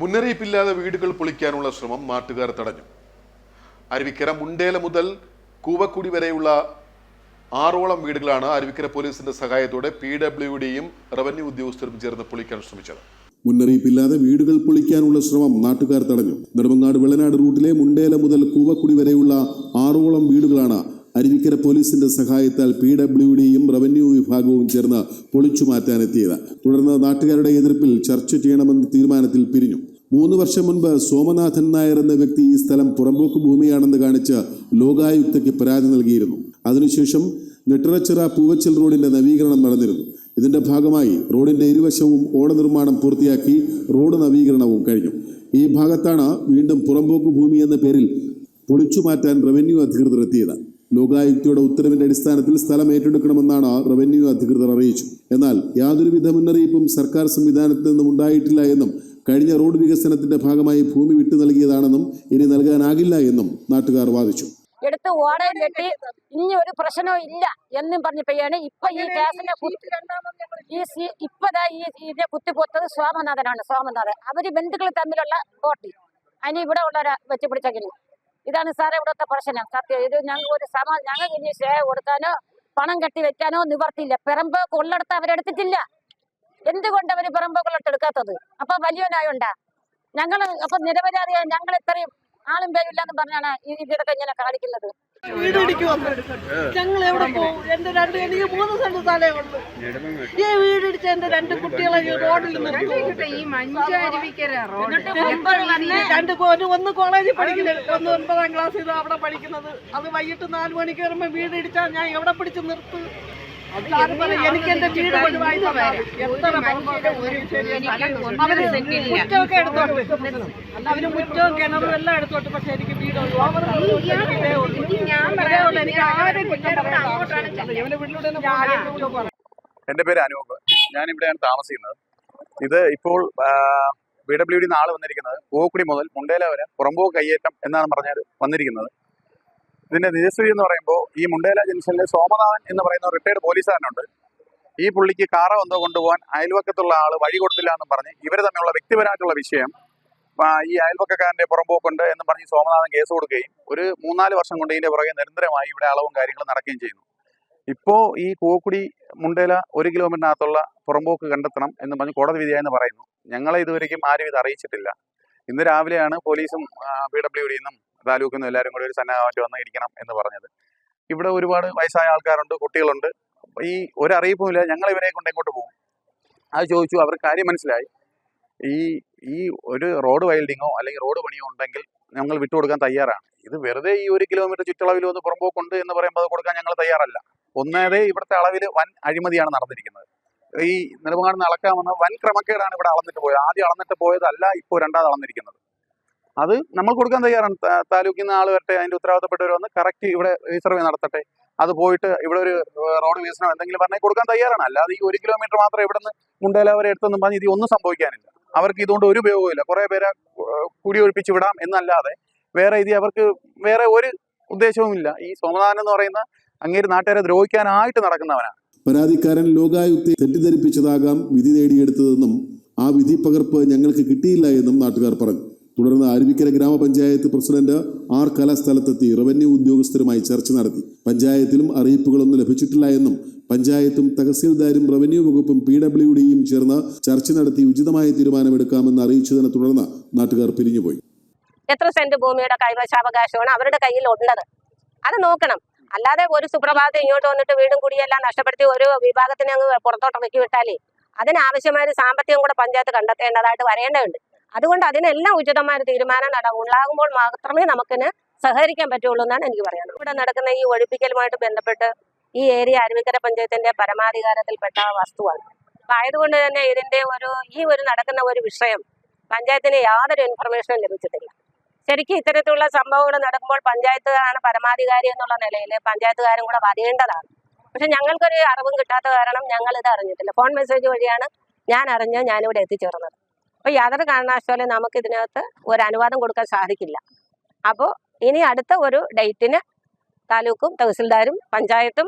മുന്നറിയിപ്പില്ലാതെ വീടുകൾ പൊളിക്കാനുള്ള ശ്രമം നാട്ടുകാർ തടഞ്ഞു. അരുവിക്കര മുണ്ടേല മുതൽ കൂവക്കുടി വരെയുള്ള ആറോളം വീടുകളാണ് അരുവിക്കര പോലീസിന്റെ സഹായത്തോടെ പി ഡബ്ല്യു ഡിയും റവന്യൂ ഉദ്യോഗസ്ഥരും ചേർന്ന് പൊളിക്കാൻ ശ്രമിച്ചത്. മുന്നറിയിപ്പില്ലാതെ വീടുകൾ പൊളിക്കാനുള്ള ശ്രമം നാട്ടുകാർ തടഞ്ഞു. നെടുമങ്ങാട് വെള്ളനാട് റൂട്ടിലെ മുണ്ടേല മുതൽ കൂവക്കുടി വരെയുള്ള ആറോളം വീടുകളാണ് അരുവിക്കര പോലീസിന്റെ സഹായത്താൽ പി ഡബ്ല്യു ഡിയും റവന്യൂ വിഭാഗവും ചേർന്ന് പൊളിച്ചു മാറ്റാനെത്തിയത് തുടർന്ന് നാട്ടുകാരുടെ എതിർപ്പിൽ ചർച്ച ചെയ്യണമെന്ന തീരുമാനത്തിൽ പിരിഞ്ഞു. മൂന്ന് വർഷം മുൻപ് സോമനാഥൻ നായർ എന്ന വ്യക്തി ഈ സ്ഥലം പുറമ്പോക്ക് ഭൂമിയാണെന്ന് കാണിച്ച് ലോകായുക്തയ്ക്ക് പരാതി നൽകിയിരുന്നു. അതിനുശേഷം നെട്ടറച്ചിറ പൂവച്ചൽ റോഡിന്റെ നവീകരണം നടന്നിരുന്നു. ഇതിന്റെ ഭാഗമായി റോഡിന്റെ ഇരുവശവും ഓട നിർമ്മാണം പൂർത്തിയാക്കി റോഡ് നവീകരണവും കഴിഞ്ഞു. ഈ ഭാഗത്താണ് വീണ്ടും പുറമ്പോക്ക് ഭൂമി എന്ന പേരിൽ പൊളിച്ചു മാറ്റാൻ റവന്യൂ അധികൃതർ എത്തിയത്. ലോകായുക്തയുടെ ഉത്തരവിന്റെ അടിസ്ഥാനത്തിൽ സ്ഥലം ഏറ്റെടുക്കണമെന്നാണ് റവന്യൂ അധികൃതർ അറിയിച്ചു. എന്നാൽ യാതൊരുവിധ മുന്നറിയിപ്പും സർക്കാർ സംവിധാനത്തിൽ നിന്നും ഉണ്ടായിട്ടില്ല എന്നും കഴിഞ്ഞ റോഡ് വികസനത്തിന്റെ ഭാഗമായി ഭൂമി വിട്ടു നൽകിയതാണെന്നും ഇനി നൽകാനാകില്ല എന്നും നാട്ടുകാർ വാദിച്ചു. എടുത്ത് ഓടയിൽ കെട്ടി ഇനി ഒരു പ്രശ്നവും ഇല്ല എന്നും പറഞ്ഞപ്പോഴാണ് ഇപ്പൊ ഈ കേസിന്റെ സി- ഇപ്പതാ ഈ ഇതിനെ കുത്തിപ്പൊത്തത് സോമനാഥനാണ് സോമനാഥൻ അവർ ബന്ധുക്കൾ തമ്മിലുള്ള കോട്ടി അതിന് ഇവിടെ ഉള്ളവരെ വെച്ച് ഇതാണ് സാറേ ഇവിടുത്തെ പ്രശ്നം. സത്യം. ഇത് ഞങ്ങൾ ഒരു സമ ഞങ്ങൾക്ക് ഇനി ഷേ കൊടുക്കാനോ പണം കെട്ടി വെക്കാനോ നിവർത്തിയില്ല. പിറമ്പ് കൊള്ളെടുത്ത് അവരെടുത്തിട്ടില്ല എന്തുകൊണ്ട് അവർ പിറമ്പ് കൊള്ളട്ടെടുക്കാത്തത് അപ്പൊ വലിയവനായുണ്ടാ? ഞങ്ങൾ അപ്പൊ നിരപരാധിയാണ് ഞങ്ങൾ ഇത്രയും ആളും പേരും ഇല്ലെന്ന് പറഞ്ഞാണ് ഈ ഇതൊക്കെ ഇങ്ങനെ കാണിക്കുന്നത്. വീട് ഇടിക്കുവന്ന് ഞങ്ങൾ എവിടെ പോകും എന്റെ രണ്ട് എനിക്ക് മൂന്ന് സെന്റ് സ്ഥലമേ ഉള്ളൂ. ഈ വീട് ഇടിച്ച എന്റെ രണ്ട് കുട്ടികളെ റോഡിൽ രണ്ട് ഒരു ഒന്ന് കോളേജിൽ പഠിക്കുന്നത് ഒന്ന് ഒൻപതാം ക്ലാസ് ഇത് അവിടെ പഠിക്കുന്നത്. അത് വൈകിട്ട് നാല് മണിക്ക് വരുമ്പോ വീട് ഇടിച്ചാൽ ഞാൻ എവിടെ പിടിച്ച് നിർത്ത്? എനിക്ക് എന്റെ വീട് ഒഴിവായി എത്ര അവർ മുറ്റമൊക്കെ എടുത്തോട്ട്. അവർ മുറ്റവും കിണറും എല്ലാം എടുത്തോട്ട് പക്ഷെ എനിക്ക് വീട് ഒഴിവായി എന്റെ പേര് അനൂപ്. ഞാൻ ഇവിടെയാണ് താമസിക്കുന്നത്. ഇത് ഇപ്പോൾ ബി ഡബ്ല്യു ഡി നാളെ വന്നിരിക്കുന്നത് പൂക്കുടി മുതൽ മുണ്ടേല വരെ പുറമ്പോ കയ്യേറ്റം എന്നാണ് പറഞ്ഞാൽ വന്നിരിക്കുന്നത്. ഇതിന്റെ നിജസ്ഥിതി എന്ന് പറയുമ്പോൾ ഈ മുണ്ടേല ജംഗ്ഷനിലെ സോമനാഥൻ എന്ന് പറയുന്ന റിട്ടയർഡ് പോലീസുകാരനുണ്ട്. ഈ പുള്ളിക്ക് കാറ വന്നോ കൊണ്ടുപോകാൻ അയൽവക്കത്തുള്ള ആൾ വഴി കൊടുത്തില്ല എന്നും പറഞ്ഞ് ഇവർ തമ്മിലുള്ള വ്യക്തിപരമായിട്ടുള്ള വിഷയം ഈ അയൽവക്കക്കാരന്റെ പുറമ്പോക്കുണ്ട് എന്ന് പറഞ്ഞ് സോമനാഥൻ കേസ് കൊടുക്കുകയും ഒരു മൂന്നാൽ വർഷം കൊണ്ട് ഇതിന്റെ പുറകെ നിരന്തരമായി ഇവിടെ അളവും കാര്യങ്ങളും നടക്കുകയും ചെയ്യുന്നു. ഇപ്പോ ഈ പൂക്കുടി മുണ്ടേല ഒരു കിലോമീറ്ററിനകത്തുള്ള പുറമ്പോക്ക് കണ്ടെത്തണം എന്ന് പറഞ്ഞ് കോടതി വിധിയായെന്ന് പറയുന്നു. ഞങ്ങളെ ഇതുവരെയും ആരും ഇത് അറിയിച്ചിട്ടില്ല. ഇന്ന് രാവിലെയാണ് പോലീസും പി ഡബ്ല്യു ഡിന്നും താലൂക്കിൽ നിന്നും എല്ലാവരും കൂടി ഒരു സന്നാഹമായിട്ട് വന്ന് ഇരിക്കണം എന്ന് പറഞ്ഞത്. ഇവിടെ ഒരുപാട് വയസ്സായ ആൾക്കാരുണ്ട് കുട്ടികളുണ്ട്. ഈ ഒരു അറിയിപ്പും ഇല്ല ഞങ്ങൾ ഇവരെ കൊണ്ട് എങ്ങോട്ട് പോകും? അത് ചോദിച്ചു അവർ കാര്യം മനസ്സിലായി. ഈ ഈ ഒരു റോഡ് വൈൽഡിങ്ങോ അല്ലെങ്കിൽ റോഡ് പണിയോ ഉണ്ടെങ്കിൽ ഞങ്ങൾ വിട്ടുകൊടുക്കാൻ തയ്യാറാണ്. ഇത് വെറുതെ ഈ ഒരു കിലോമീറ്റർ ചുറ്റളവിൽ ഒന്ന് പുറമ്പോക്കുണ്ട് എന്ന് പറയുമ്പോൾ അത് കൊടുക്കാൻ ഞങ്ങൾ തയ്യാറല്ല. ഒന്നേതേ ഇവിടുത്തെ അളവിൽ വൻ അഴിമതിയാണ് നടന്നിരിക്കുന്നത്. ഈ നെടുമങ്ങാട് അളക്കാമെന്ന വൻ ക്രമക്കേടാണ് ഇവിടെ അളന്നിട്ട് പോയത്. ആദ്യം അളന്നിട്ട് പോയതല്ല ഇപ്പോൾ രണ്ടാമത് അളന്നിരിക്കുന്നത്. അത് നമ്മൾ കൊടുക്കാൻ തയ്യാറാണ്. താലൂക്കിൽ നിന്ന് ആൾ വരട്ടെ അതിന്റെ ഉത്തരവാദിത്തപ്പെട്ടവർ വന്ന് കറക്റ്റ് ഇവിടെ റീസർവേ നടത്തട്ടെ. അത് പോയിട്ട് ഇവിടെ ഒരു റോഡ് വികസനം എന്തെങ്കിലും പറഞ്ഞാൽ കൊടുക്കാൻ തയ്യാറാണ്. അല്ലാതെ ഈ ഒരു കിലോമീറ്റർ മാത്രം ഇവിടെ നിന്ന് മുണ്ടേല വരെ എടുത്തെന്നും പറഞ്ഞ് ഇത് ഒന്നും സംഭവിക്കാനില്ല. അവർക്ക് ഇതുകൊണ്ട് ഒരു ഉപയോഗമില്ല കുറെ പേരെ കൂടി കുടിയൊഴിപ്പിച്ച് വിടാം എന്നല്ലാതെ വേറെ ഇത് അവർക്ക് വേറെ ഒരു ഉദ്ദേശവുമില്ല. ഈ സോമനാഥൻ എന്ന് പറയുന്ന അങ്ങേര് നാട്ടുകാരെ ദ്രോഹിക്കാനായിട്ട് നടക്കുന്നവനാണ്. പരാതിക്കാരൻ ലോകായുക്തി തെറ്റിദ്ധരിപ്പിച്ചതാകാം വിധി നേടിയെടുത്തതെന്നും ആ വിധി പകർപ്പ് ഞങ്ങൾക്ക് കിട്ടിയില്ല എന്നും നാട്ടുകാർ പറഞ്ഞു. തുടർന്ന് അരുവിക്കര ഗ്രാമപഞ്ചായത്ത് പ്രസിഡന്റ് ആർ കല സ്ഥലത്തെത്തി റവന്യൂ ഉദ്യോഗസ്ഥരുമായി ചർച്ച നടത്തി. പഞ്ചായത്തിലും അറിയിപ്പുകളൊന്നും ലഭിച്ചിട്ടില്ല എന്നും പഞ്ചായത്തും തഹസീൽദാരും റവന്യൂ വകുപ്പും പി ഡബ്ല്യു ഡിയും ചേർന്ന് ചർച്ച നടത്തി ഉചിതമായ തീരുമാനമെടുക്കാമെന്ന് അറിയിച്ചതിനെ തുടർന്ന് നാട്ടുകാർ പിരിഞ്ഞുപോയി. എത്ര സെന്റ് ഭൂമിയുടെ കൈവശാവകാശമാണ് അവരുടെ കയ്യിൽ ഉള്ളത്? അത് നോക്കണം. അല്ലാതെ ഒരു സുപ്രഭാതം ഇങ്ങോട്ട് വന്നിട്ട് വീടും കുടിയെല്ലാം നഷ്ടപ്പെടുത്തി ഒരു വിഭാഗത്തിനെ അങ്ങ് പുറത്തോട്ട് ഇറക്കി വിട്ടാലേ അതിനാവശ്യമായ ഒരു സാമ്പത്തികം കൂടെ പഞ്ചായത്ത് കണ്ടെത്തേണ്ടതായിട്ട് വരേണ്ടതുണ്ട്. അതുകൊണ്ട് അതിനെല്ലാം ഉചിതമായ ഒരു തീരുമാനം ഉണ്ടാകുമ്പോൾ മാത്രമേ നമുക്കിന് സഹകരിക്കാൻ പറ്റുള്ളൂ എന്നാണ് എനിക്ക് പറയാനുള്ളത്. ഇവിടെ നടക്കുന്ന ഈ ഒഴിപ്പിക്കലുമായിട്ട് ബന്ധപ്പെട്ട് ഈ ഏരിയ അരുവിക്കര പഞ്ചായത്തിന്റെ പരമാധികാരത്തിൽപ്പെട്ട വസ്തുവാണ്. അപ്പൊ ആയതുകൊണ്ട് തന്നെ ഇതിന്റെ ഒരു ഈ ഒരു നടക്കുന്ന ഒരു വിഷയം പഞ്ചായത്തിന് യാതൊരു ഇൻഫർമേഷനും ലഭിച്ചിട്ടില്ല. ശരിക്കും ഇത്തരത്തിലുള്ള സംഭവങ്ങൾ നടക്കുമ്പോൾ പഞ്ചായത്തുകാരാണ് പരമാധികാരി എന്നുള്ള നിലയിൽ പഞ്ചായത്തുകാരും കൂടെ വരേണ്ടതാണ്. പക്ഷെ ഞങ്ങൾക്കൊരു അറിവും കിട്ടാത്ത കാരണം ഞങ്ങൾ ഇത് അറിഞ്ഞിട്ടില്ല. ഫോൺ മെസ്സേജ് വഴിയാണ് ഞാൻ അറിഞ്ഞ് ഞാനിവിടെ എത്തിച്ചേർന്നത്. അപ്പോൾ യാതൊരു കാരണവശാലും നമുക്ക് ഇതിനകത്ത് ഒരു അനുവാദം കൊടുക്കാൻ സാധിക്കില്ല. അപ്പോൾ ഇനി അടുത്ത ഒരു ഡേറ്റിന് താലൂക്കും തഹസിൽദാരും പഞ്ചായത്തും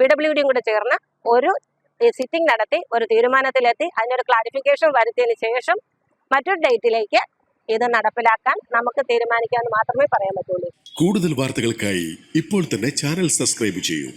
പി ഡബ്ല്യു ഡിയും കൂടെ ചേർന്ന് ഒരു സിറ്റിംഗ് നടത്തി ഒരു തീരുമാനത്തിലെത്തി അതിനൊരു ക്ലാരിഫിക്കേഷൻ വരുത്തിയതിന് ശേഷം മറ്റൊരു ഡേറ്റിലേക്ക് ഇത് നടപ്പിലാക്കാൻ നമുക്ക് തീരുമാനിക്കാമെന്ന് മാത്രമേ പറയാൻ പറ്റുള്ളൂ. കൂടുതൽ വാർത്തകൾക്കായി ഇപ്പോൾ തന്നെ ചാനൽ സബ്സ്ക്രൈബ് ചെയ്യൂ.